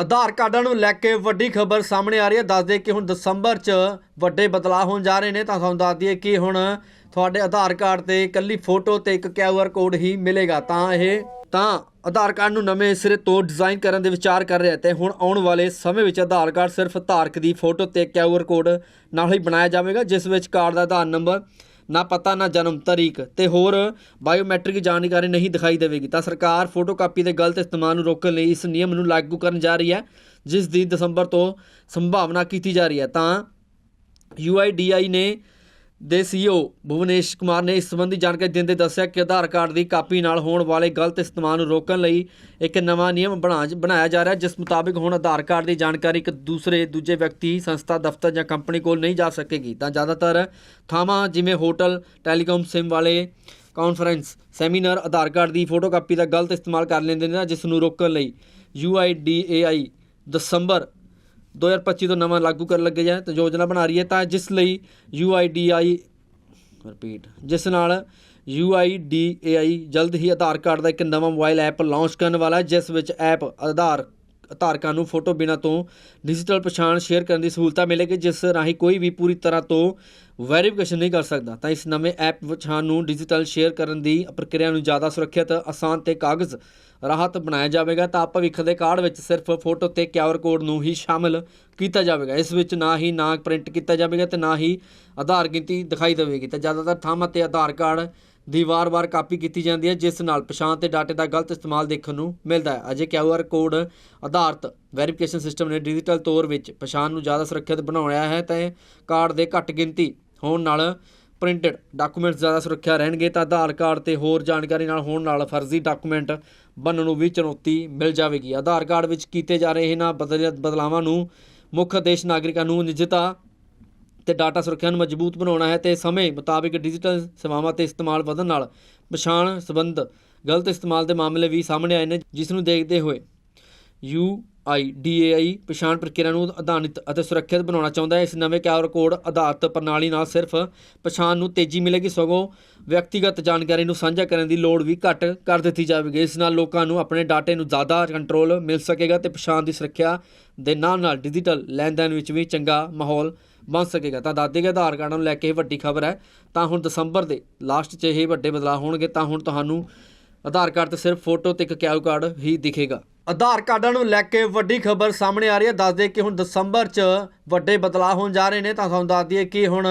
ਆਧਾਰ ਕਾਰਡਾਂ ਨੂੰ ਲੈ ਕੇ ਵੱਡੀ ਖਬਰ ਸਾਹਮਣੇ ਆ ਰਹੀ ਹੈ। ਦੱਸਦੇ ਕਿ ਹੁਣ ਦਸੰਬਰ 'ਚ ਵੱਡੇ ਬਦਲਾਅ ਹੋਣ ਜਾ ਰਹੇ ਨੇ। ਤਾਂ ਤੁਹਾਨੂੰ ਦੱਸ ਦਈਏ ਕਿ ਹੁਣ ਤੁਹਾਡੇ ਆਧਾਰ ਕਾਰਡ ਤੇ ਇਕੱਲੀ ਫੋਟੋ ਤੇ ਇੱਕ QR ਕੋਡ ਹੀ ਮਿਲੇਗਾ। ਤਾਂ ਇਹ, ਤਾਂ ਆਧਾਰ ਕਾਰਡ ਨੂੰ ਨਵੇਂ ਸਿਰੇ ਤੋਂ ਡਿਜ਼ਾਈਨ ਕਰਨ ਦੇ ਵਿਚਾਰ ਕਰ ਰਿਹਾ ਤੇ ਹੁਣ ਆਉਣ ਵਾਲੇ ਸਮੇਂ ਵਿੱਚ ਆਧਾਰ ਕਾਰਡ ਸਿਰਫ ਧਾਰਕ ਦੀ ਫੋਟੋ ਤੇ QR ਕੋਡ ਨਾਲ ਹੀ ਬਣਾਇਆ ਜਾਵੇਗਾ, ਜਿਸ ਵਿੱਚ ਕਾਰਡ ਦਾ ਆਧਾਰ ਨੰਬਰ ਨਾ ਪਤਾ, ਨਾ ਜਨਮ ਤਾਰੀਖ ਤੇ ਹੋਰ ਬਾਇਓਮੈਟ੍ਰਿਕ ਜਾਣਕਾਰੀ ਨਹੀਂ ਦਿਖਾਈ ਦੇਵੇਗੀ। ਤਾਂ ਸਰਕਾਰ ਫੋਟੋਕਾਪੀ ਦੇ ਗਲਤ ਇਸਤੇਮਾਲ ਨੂੰ ਰੋਕਣ ਲਈ ਇਸ ਨਿਯਮ ਨੂੰ ਲਾਗੂ ਕਰਨ ਜਾ ਰਹੀ ਹੈ, ਜਿਸ ਦੀ ਦਸੰਬਰ ਤੋਂ ਸੰਭਾਵਨਾ ਕੀਤੀ ਜਾ ਰਹੀ ਹੈ। ਤਾਂ UIDAI ਨੇ ਦੇ CEO ਭੁਵਨੇਸ਼ ਕੁਮਾਰ ਨੇ ਇਸ ਸੰਬੰਧੀ ਜਾਣਕਾਰੀ ਦਿੰਦੇ ਦੱਸਿਆ ਕਿ ਆਧਾਰ ਕਾਰਡ ਦੀ ਕਾਪੀ ਨਾਲ ਹੋਣ ਵਾਲੇ ਗਲਤ ਇਸਤੇਮਾਲ ਨੂੰ ਰੋਕਣ ਲਈ ਇੱਕ ਨਵਾਂ ਨਿਯਮ ਬਣਾ ਬਣਾਇਆ ਜਾ ਰਿਹਾ, ਜਿਸ ਮੁਤਾਬਿਕ ਹੁਣ ਆਧਾਰ ਕਾਰਡ ਦੀ ਜਾਣਕਾਰੀ ਇੱਕ ਦੂਸਰੇ, ਦੂਜੇ ਵਿਅਕਤੀ, ਸੰਸਥਾ, ਦਫ਼ਤਰ ਜਾਂ ਕੰਪਨੀ ਕੋਲ ਨਹੀਂ ਜਾ ਸਕੇਗੀ। ਤਾਂ ਜ਼ਿਆਦਾਤਰ ਥਾਵਾਂ ਜਿਵੇਂ ਹੋਟਲ, ਟੈਲੀਕਾਮ ਸਿਮ ਵਾਲੇ ਕਾਨਫਰੰਸ, ਸੈਮੀਨਾਰ ਆਧਾਰ ਕਾਰਡ ਦੀ ਫੋਟੋਕਾਪੀ ਦਾ ਗਲਤ ਇਸਤੇਮਾਲ ਕਰ ਲੈਂਦੇ ਨੇ, ਜਿਸ ਨੂੰ ਰੋਕਣ ਲਈ UIDAI ਦਸੰਬਰ 2025 ਤੋਂ ਨਵਾਂ ਲਾਗੂ ਕਰਨ ਲੱਗੇ ਜਾਂ ਤੇ ਯੋਜਨਾ ਬਣਾ ਰਹੀ ਹੈ ਤਾਂ ਜਿਸ ਲਈ UIDAI ਰਿਪੀਟ ਜਿਸ ਨਾਲ UIDAI ਜਲਦ ਹੀ ਆਧਾਰ ਕਾਰਡ ਦਾ ਇੱਕ ਨਵਾਂ ਮੋਬਾਈਲ ਐਪ ਲਾਂਚ ਕਰਨ ਵਾਲਾ ਹੈ, ਜਿਸ ਵਿੱਚ ਐਪ ਆਧਾਰ ਧਾਰਕਾਂ ਨੂੰ ਫੋਟੋ ਬਿਨਾਂ ਤੋਂ ਡਿਜੀਟਲ ਪਛਾਣ ਸ਼ੇਅਰ ਕਰਨ ਦੀ ਸਹੂਲਤ ਮਿਲੇਗੀ, ਜਿਸ ਰਾਹੀਂ ਕੋਈ ਵੀ ਪੂਰੀ ਤਰ੍ਹਾਂ ਤੋਂ ਵੈਰੀਫਿਕੇਸ਼ਨ ਨਹੀਂ ਕਰ ਸਕਦਾ। ਤਾਂ ਇਸ ਨਵੇਂ ਐਪ ਪਛਾਣ ਨੂੰ ਡਿਜੀਟਲ ਸ਼ੇਅਰ ਕਰਨ ਦੀ ਪ੍ਰਕਿਰਿਆ ਨੂੰ ਜ਼ਿਆਦਾ ਸੁਰੱਖਿਅਤ, ਆਸਾਨ ਤੇ ਕਾਗਜ਼ ਰਾਹਤ ਬਣਾਇਆ ਜਾਵੇਗਾ, ਤਾਂ ਭਵਿੱਖ ਦੇ ਕਾਰਡ ਵਿੱਚ ਸਿਰਫ ਫੋਟੋ ਤੇ QR ਕੋਡ ਨੂੰ ਹੀ ਸ਼ਾਮਲ ਕੀਤਾ ਜਾਵੇਗਾ। ਇਸ ਵਿੱਚ ਨਾ ਹੀ ਨਾ ਪ੍ਰਿੰਟ ਕੀਤਾ ਜਾਵੇਗਾ ਤੇ ਨਾ ਹੀ ਆਧਾਰ ਗਿਣਤੀ ਦਿਖਾਈ ਦੇਵੇਗੀ। ਤਾਂ ਜ਼ਿਆਦਾਤਰ ਥਾਵਾਂ ਤੇ ਆਧਾਰ ਕਾਰਡ ਦੀ ਵਾਰ-ਵਾਰ ਕਾਪੀ ਕੀਤੀ ਜਾਂਦੀ ਹੈ, ਜਿਸ ਨਾਲ ਪਛਾਣ ਤੇ ਡਾਟੇ ਦਾ ਗਲਤ ਇਸਤੇਮਾਲ ਦੇਖਣ ਨੂੰ ਮਿਲਦਾ ਹੈ। ਅਜੇ QR ਕੋਡ ਆਧਾਰਿਤ ਵੈਰੀਫਿਕੇਸ਼ਨ ਸਿਸਟਮ ਨੇ ਡਿਜੀਟਲ ਤੌਰ ਵਿੱਚ ਪਛਾਣ ਨੂੰ ਜ਼ਿਆਦਾ ਸੁਰੱਖਿਅਤ ਬਣਾਉਣਾ ਹੈ ਤੇ ਕਾਰਡ ਦੇ ਘੱਟ ਗਿਣਤੀ ਹੋਣ ਨਾਲ ਪ੍ਰਿੰਟਡ ਡਾਕੂਮੈਂਟਸ ਜ਼ਿਆਦਾ ਸੁਰੱਖਿਆ ਰਹਿਣਗੇ ਤਾਂ ਆਧਾਰ ਕਾਰਡ ਤੇ ਹੋਰ ਜਾਣਕਾਰੀ ਨਾਲ ਹੋਣ ਨਾਲ ਫਰਜ਼ੀ ਡਾਕੂਮੈਂਟ ਬਣਨ ਨੂੰ ਵੀ ਚੁਣੌਤੀ ਮਿਲ ਜਾਵੇਗੀ। ਆਧਾਰ ਕਾਰਡ ਵਿੱਚ ਕੀਤੇ ਜਾ ਰਹੇ ਇਹਨਾਂ ਬਦਲ- ਬਦਲਾਵਾਂ ਨੂੰ ਮੁੱਖ ਉਦੇਸ਼ ਨਾਗਰਿਕਾਂ ਨੂੰ ਨਿਜਤਾ ਤੇ ਡਾਟਾ ਸੁਰੱਖਿਆ ਨੂੰ ਮਜ਼ਬੂਤ ਬਣਾਉਣਾ ਹੈ ਤੇ ਸਮੇਂ ਮੁਤਾਬਿਕ ਡਿਜੀਟਲ ਸੇਵਾਵਾਂ ਤੇ ਇਸਤੇਮਾਲ ਵਧਣ ਨਾਲ ਪਛਾਣ ਸੰਬੰਧ ਗਲਤ ਇਸਤੇਮਾਲ ਦੇ ਮਾਮਲੇ ਵੀ ਸਾਹਮਣੇ ਆਏ ਨੇ, ਜਿਸ ਨੂੰ ਦੇਖਦੇ ਹੋਏ ਯੂ ਆਈ UIDAI ਪਛਾਣ ਪ੍ਰਕਿਰਿਆ ਨੂੰ ਆਧਾਨਿਤ ਅਤੇ ਸੁਰੱਖਿਅਤ ਬਣਾਉਣਾ ਚਾਹੁੰਦਾ ਹੈ। ਇਸ ਨਵੇਂ QR ਕੋਡ ਆਧਾਰਿਤ ਪ੍ਰਣਾਲੀ ਨਾਲ ਸਿਰਫ ਪਛਾਣ ਨੂੰ ਤੇਜ਼ੀ ਮਿਲੇਗੀ, ਸਗੋਂ ਵਿਅਕਤੀਗਤ ਜਾਣਕਾਰੀ ਨੂੰ ਸਾਂਝਾ ਕਰਨ ਦੀ ਲੋੜ ਵੀ ਘੱਟ ਕਰ ਦਿੱਤੀ ਜਾਵੇਗੀ। ਇਸ ਨਾਲ ਲੋਕਾਂ ਨੂੰ ਆਪਣੇ ਡਾਟੇ ਨੂੰ ਜ਼ਿਆਦਾ ਕੰਟਰੋਲ ਮਿਲ ਸਕੇਗਾ ਤੇ ਪਛਾਣ ਦੀ ਸੁਰੱਖਿਆ ਦੇ ਨਾਲ ਨਾਲ ਡਿਜੀਟਲ ਲੈਣ ਦੇਣ ਵਿੱਚ ਵੀ ਚੰਗਾ ਮਾਹੌਲ ਬਣ ਸਕੇਗਾ। ਤਾਂ ਦਾਦੇ ਦੇ ਆਧਾਰ ਕਾਰਡ ਨੂੰ ਲੈ ਕੇ ਇਹ ਵੱਡੀ ਖਬਰ ਹੈ। ਤਾਂ ਹੁਣ ਦਸੰਬਰ ਦੇ ਲਾਸਟ 'ਚ ਇਹ ਵੱਡੇ ਬਦਲਾਅ ਹੋਣਗੇ, ਤਾਂ ਹੁਣ ਤੁਹਾਨੂੰ ਆਧਾਰ ਕਾਰਡ ਤੇ ਸਿਰਫ ਫੋਟੋ ਤੇ ਇੱਕ QR ਕਾਰਡ ਹੀ ਦਿਖੇਗਾ। ਆਧਾਰ ਕਾਰਡਾਂ ਨੂੰ ਲੈ ਕੇ ਵੱਡੀ ਖਬਰ ਸਾਹਮਣੇ ਆ ਰਹੀ ਹੈ। ਦੱਸਦੇ ਕਿ ਹੁਣ ਦਸੰਬਰ 'ਚ ਵੱਡੇ ਬਦਲਾਅ ਹੋਣ ਜਾ ਰਹੇ ਨੇ। ਤਾਂ ਤੁਹਾਨੂੰ ਦੱਸ ਦਈਏ ਕਿ ਹੁਣ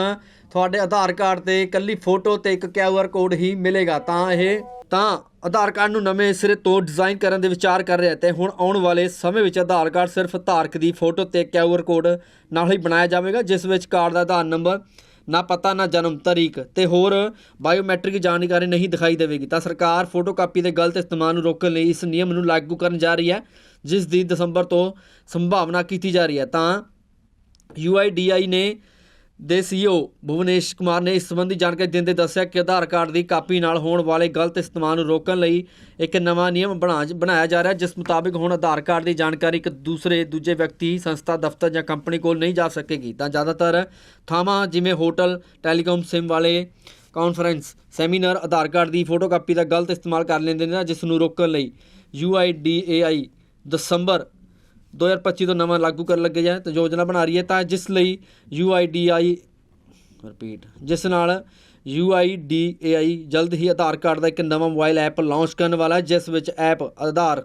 ਤੁਹਾਡੇ ਆਧਾਰ ਕਾਰਡ ਤੇ ਇਕੱਲੀ ਫੋਟੋ ਤੇ ਇੱਕ QR ਕੋਡ ਹੀ ਮਿਲੇਗਾ। ਤਾਂ ਇਹ ਤਾਂ ਆਧਾਰ ਕਾਰਡ ਨੂੰ ਨਵੇਂ ਸਿਰੇ ਤੋਂ ਡਿਜ਼ਾਈਨ ਕਰਨ ਦੇ ਵਿਚਾਰ ਕਰ ਰਿਹਾ ਤੇ ਹੁਣ ਆਉਣ ਵਾਲੇ ਸਮੇਂ ਵਿੱਚ ਆਧਾਰ ਕਾਰਡ ਸਿਰਫ ਧਾਰਕ ਦੀ ਫੋਟੋ ਤੇ QR ਕੋਡ ਨਾਲ ਹੀ ਬਣਾਇਆ ਜਾਵੇਗਾ, ਜਿਸ ਵਿੱਚ ਕਾਰਡ ਦਾ ਆਧਾਰ ਨੰਬਰ, ਨਾ ਪਤਾ, ਨਾ ਜਨਮ ਤਾਰੀਖ ਤੇ ਹੋਰ ਬਾਇਓਮੈਟ੍ਰਿਕ ਜਾਣਕਾਰੀ ਨਹੀਂ ਦਿਖਾਈ ਦੇਵੇਗੀ। ਤਾਂ ਸਰਕਾਰ ਫੋਟੋਕਾਪੀ ਦੇ ਗਲਤ ਇਸਤੇਮਾਲ ਨੂੰ ਰੋਕਣ ਲਈ ਇਸ ਨਿਯਮ ਨੂੰ ਲਾਗੂ ਕਰਨ ਜਾ ਰਹੀ ਹੈ, ਜਿਸ ਦੀ ਦਸੰਬਰ ਤੋਂ ਸੰਭਾਵਨਾ ਕੀਤੀ ਜਾ ਰਹੀ ਹੈ। ਤਾਂ UIDAI ਨੇ ਦੇ CEO ਭੁਵਨੇਸ਼ ਕੁਮਾਰ ਨੇ ਇਸ ਸੰਬੰਧੀ ਜਾਣਕਾਰੀ ਦਿੰਦੇ ਦੱਸਿਆ ਕਿ ਆਧਾਰ ਕਾਰਡ ਦੀ ਕਾਪੀ ਨਾਲ ਹੋਣ ਵਾਲੇ ਗਲਤ ਇਸਤੇਮਾਲ ਨੂੰ ਰੋਕਣ ਲਈ ਇੱਕ ਨਵਾਂ ਨਿਯਮ ਬਣਾ ਬਣਾਇਆ ਜਾ ਰਿਹਾ, ਜਿਸ ਮੁਤਾਬਿਕ ਹੁਣ ਆਧਾਰ ਕਾਰਡ ਦੀ ਜਾਣਕਾਰੀ ਇੱਕ ਦੂਸਰੇ, ਦੂਜੇ ਵਿਅਕਤੀ, ਸੰਸਥਾ, ਦਫ਼ਤਰ ਜਾਂ ਕੰਪਨੀ ਕੋਲ ਨਹੀਂ ਜਾ ਸਕੇਗੀ। ਤਾਂ ਜ਼ਿਆਦਾਤਰ ਥਾਵਾਂ ਜਿਵੇਂ ਹੋਟਲ, ਟੈਲੀਕਾਮ ਸਿਮ ਵਾਲੇ ਕਾਨਫਰੰਸ, ਸੈਮੀਨਾਰ ਆਧਾਰ ਕਾਰਡ ਦੀ ਫੋਟੋਕਾਪੀ ਦਾ ਗਲਤ ਇਸਤੇਮਾਲ ਕਰ ਲੈਂਦੇ ਨੇ, ਜਿਸ ਨੂੰ ਰੋਕਣ ਲਈ UIDAI ਦਸੰਬਰ 2025 ਤੋਂ ਨਵਾਂ ਲਾਗੂ ਕਰਨ ਲੱਗੇ ਜਾਂ ਤੇ ਯੋਜਨਾ ਬਣਾ ਰਹੀ ਹੈ ਤਾਂ ਜਿਸ ਲਈ UIDAI ਰਿਪੀਟ ਜਿਸ ਨਾਲ UIDAI ਜਲਦ ਹੀ ਆਧਾਰ ਕਾਰਡ ਦਾ ਇੱਕ ਨਵਾਂ ਮੋਬਾਈਲ ਐਪ ਲਾਂਚ ਕਰਨ ਵਾਲਾ ਹੈ, ਜਿਸ ਵਿੱਚ ਐਪ ਆਧਾਰ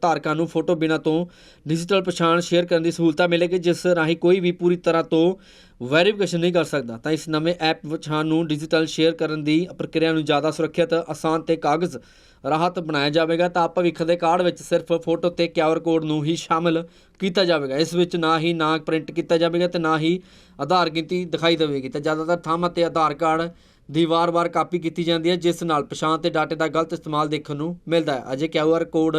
ਧਾਰਕਾਂ ਨੂੰ ਫੋਟੋ ਬਿਨਾਂ ਤੋਂ ਡਿਜੀਟਲ ਪਛਾਣ ਸ਼ੇਅਰ ਕਰਨ ਦੀ ਸਹੂਲਤ ਮਿਲੇਗੀ, ਜਿਸ ਰਾਹੀਂ ਕੋਈ ਵੀ ਪੂਰੀ ਤਰ੍ਹਾਂ ਤੋਂ ਵੈਰੀਫਿਕੇਸ਼ਨ ਨਹੀਂ ਕਰ ਸਕਦਾ। ਤਾਂ ਇਸ ਨਵੇਂ ਐਪ ਪਛਾਣ ਨੂੰ ਡਿਜੀਟਲ ਸ਼ੇਅਰ ਕਰਨ ਦੀ ਪ੍ਰਕਿਰਿਆ ਨੂੰ ਜ਼ਿਆਦਾ ਸੁਰੱਖਿਅਤ, ਆਸਾਨ ਤੇ ਕਾਗਜ਼ ਰਾਹਤ ਬਣਾਇਆ ਜਾਵੇਗਾ, ਤਾਂ ਭਵਿੱਖ ਦੇ ਕਾਰਡ ਵਿੱਚ ਸਿਰਫ ਫੋਟੋ ਤੇ QR ਕੋਡ ਨੂੰ ਹੀ ਸ਼ਾਮਲ ਕੀਤਾ ਜਾਵੇਗਾ। ਇਸ ਵਿੱਚ ਨਾ ਹੀ ਨਾ ਪ੍ਰਿੰਟ ਕੀਤਾ ਜਾਵੇਗਾ ਤੇ ਨਾ ਹੀ ਆਧਾਰ ਗਿਣਤੀ ਦਿਖਾਈ ਦੇਵੇਗੀ। ਤਾਂ ਜ਼ਿਆਦਾਤਰ ਥਾਵਾਂ ਤੇ ਆਧਾਰ ਕਾਰਡ ਦੀ ਵਾਰ-ਵਾਰ ਕਾਪੀ ਕੀਤੀ ਜਾਂਦੀ ਹੈ, ਜਿਸ ਨਾਲ ਪਛਾਣ ਤੇ ਡਾਟੇ ਦਾ ਗਲਤ ਇਸਤੇਮਾਲ ਦੇਖਣ ਨੂੰ ਮਿਲਦਾ ਹੈ। ਅਜੇ QR ਕੋਡ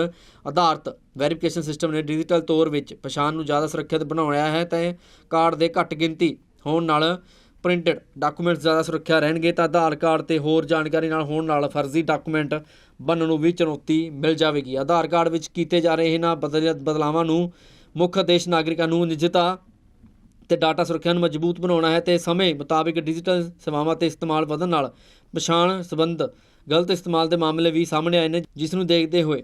ਆਧਾਰਿਤ ਵੈਰੀਫਿਕੇਸ਼ਨ ਸਿਸਟਮ ਨੇ ਡਿਜੀਟਲ ਤੌਰ ਵਿੱਚ ਪਛਾਣ ਨੂੰ ਜ਼ਿਆਦਾ ਸੁਰੱਖਿਅਤ ਬਣਾਉਣਾ ਹੈ ਤੇ ਕਾਰਡ ਦੇ ਘੱਟ ਗਿਣਤੀ ਹੋਣ ਨਾਲ ਪ੍ਰਿੰਟਡ ਡਾਕੂਮੈਂਟਸ ਜ਼ਿਆਦਾ ਸੁਰੱਖਿਆ ਰਹਿਣਗੇ ਤਾਂ ਆਧਾਰ ਕਾਰਡ ਤੇ ਹੋਰ ਜਾਣਕਾਰੀ ਨਾਲ ਹੋਣ ਨਾਲ ਫਰਜ਼ੀ ਡਾਕੂਮੈਂਟ ਬਣਨ ਨੂੰ ਵੀ ਚੁਣੌਤੀ ਮਿਲ ਜਾਵੇਗੀ। ਆਧਾਰ ਕਾਰਡ ਵਿੱਚ ਕੀਤੇ ਜਾ ਰਹੇ ਇਹਨਾਂ ਬਦਲ- ਬਦਲਾਵਾਂ ਨੂੰ ਮੁੱਖ ਉਦੇਸ਼ ਨਾਗਰਿਕਾਂ ਨੂੰ ਨਿਜਤਾ ਤੇ ਡਾਟਾ ਸੁਰੱਖਿਆ ਨੂੰ ਮਜ਼ਬੂਤ ਬਣਾਉਣਾ ਹੈ ਤੇ ਸਮੇਂ ਮੁਤਾਬਿਕ ਡਿਜੀਟਲ ਸੇਵਾਵਾਂ ਤੇ ਇਸਤੇਮਾਲ ਵਧਣ ਨਾਲ ਪਛਾਣ ਸੰਬੰਧ ਗਲਤ ਇਸਤੇਮਾਲ ਦੇ ਮਾਮਲੇ ਵੀ ਸਾਹਮਣੇ ਆਏ ਨੇ, ਜਿਸ ਨੂੰ ਦੇਖਦੇ ਹੋਏ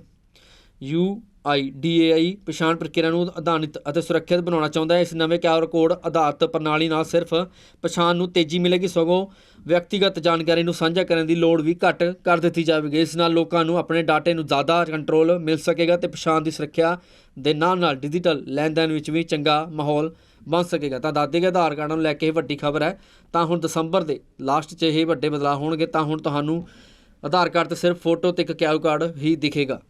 ਯੂ ਆਈ UIDAI ਪਛਾਣ ਪ੍ਰਕਿਰਿਆ ਨੂੰ ਆਧਾਰਿਤ ਅਤੇ ਸੁਰੱਖਿਅਤ ਬਣਾਉਣਾ ਚਾਹੁੰਦਾ ਹੈ। ਇਸ ਨਵੇਂ ਕਿਆਰ ਕੋਡ ਆਧਾਰਿਤ ਪ੍ਰਣਾਲੀ ਨਾਲ ਸਿਰਫ ਪਛਾਣ ਨੂੰ ਤੇਜ਼ੀ ਮਿਲੇਗੀ, ਸਗੋਂ ਵਿਅਕਤੀਗਤ ਜਾਣਕਾਰੀ ਨੂੰ ਸਾਂਝਾ ਕਰਨ ਦੀ ਲੋੜ ਵੀ ਘੱਟ ਕਰ ਦਿੱਤੀ ਜਾਵੇਗੀ। ਇਸ ਨਾਲ ਲੋਕਾਂ ਨੂੰ ਆਪਣੇ ਡਾਟੇ ਨੂੰ ਜ਼ਿਆਦਾ ਕੰਟਰੋਲ ਮਿਲ ਸਕੇਗਾ ਤੇ ਪਛਾਣ ਦੀ ਸੁਰੱਖਿਆ ਦੇ ਨਾਲ ਨਾਲ ਡਿਜੀਟਲ ਲੈਣ ਦੇਣ ਵਿੱਚ ਵੀ ਚੰਗਾ ਮਾਹੌਲ ਬਣ ਸਕੇਗਾ। ਤਾਂ ਦਾਦੇ ਦੇ ਆਧਾਰ ਕਾਰਡ ਨੂੰ ਲੈ ਕੇ ਇਹ ਵੱਡੀ ਖਬਰ ਹੈ। ਤਾਂ ਹੁਣ ਦਸੰਬਰ ਦੇ ਲਾਸਟ 'ਚ ਇਹ ਵੱਡੇ ਬਦਲਾਅ ਹੋਣਗੇ। ਤਾਂ ਹੁਣ ਤੁਹਾਨੂੰ ਆਧਾਰ ਕਾਰਡ ਤੇ ਸਿਰਫ ਫੋਟੋ ਤੇ ਇੱਕ ਕਿਆਰ ਕਾਰਡ ਹੀ ਦਿਖੇਗਾ।